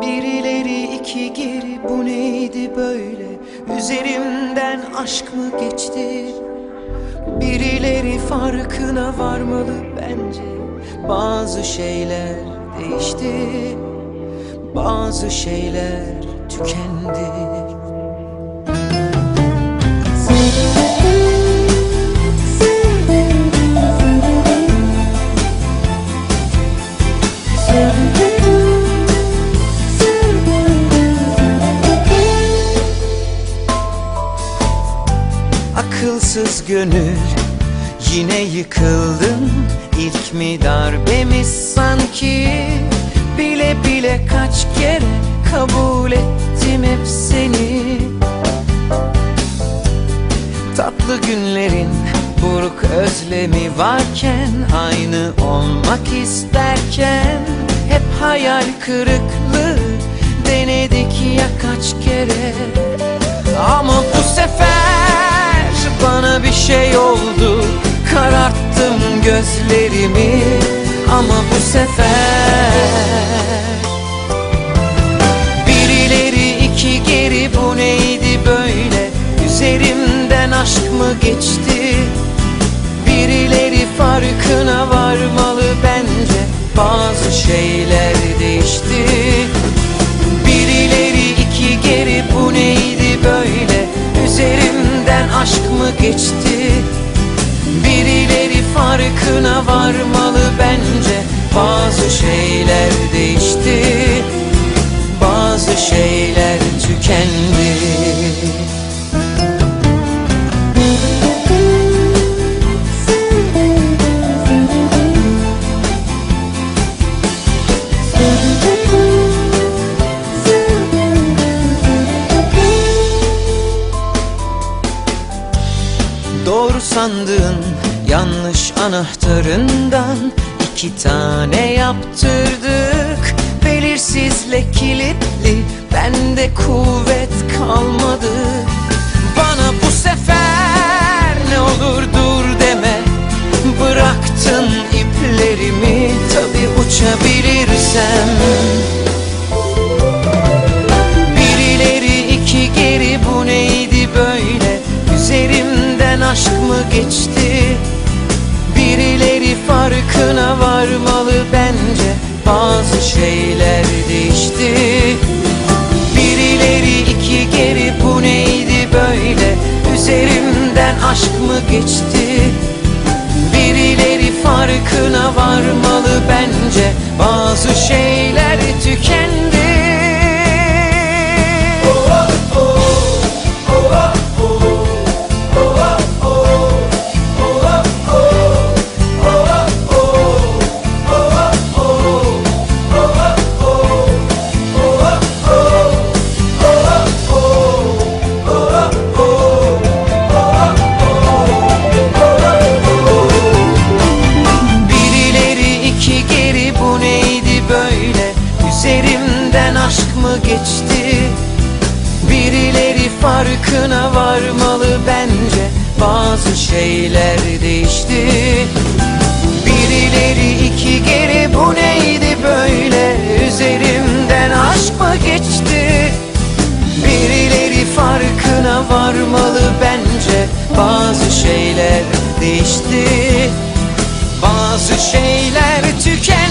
Birileri iki geri bu neydi böyle? Üzerimden aşk mı geçti? Birileri farkına varmalı bence. Bazı şeyler değişti. Bazı şeyler tükendi Akılsız gönül yine yıkıldım İlk mi darbemiz sanki? Bile bile kaç kere kabul ettim hep seni. Tatlı günlerin buruk özlemi varken Aynı olmak isterken Hep hayal kırıklığı denedik ya kaç kere şey oldu. Kararttım gözlerimi ama bu sefer Birileri iki geri bu neydi böyle? Üzerimden aşk mı geçti? Birileri farkına varmalı bence. Bazı şeyler değişti geçti. Birileri farkına varmalı bence. Bazı şeyler değişti sandığın yanlış anahtarından iki tane yaptırdık. Belirsizle kilitli bende kuvvet kalmadı. Bana bu sefer ne olur dur deme. Bıraktın iplerimi tabi uçabilirsem aşk mı geçti? Birileri farkına varmalı bence. Bazı şeyler tükendi farkına varmalı bence. Bazı şeyler değişti. Birileri iki geri bu neydi böyle? Üzerimden aşk mı geçti? Birileri farkına varmalı bence. Bazı şeyler değişti. Bazı şeyler tükendi.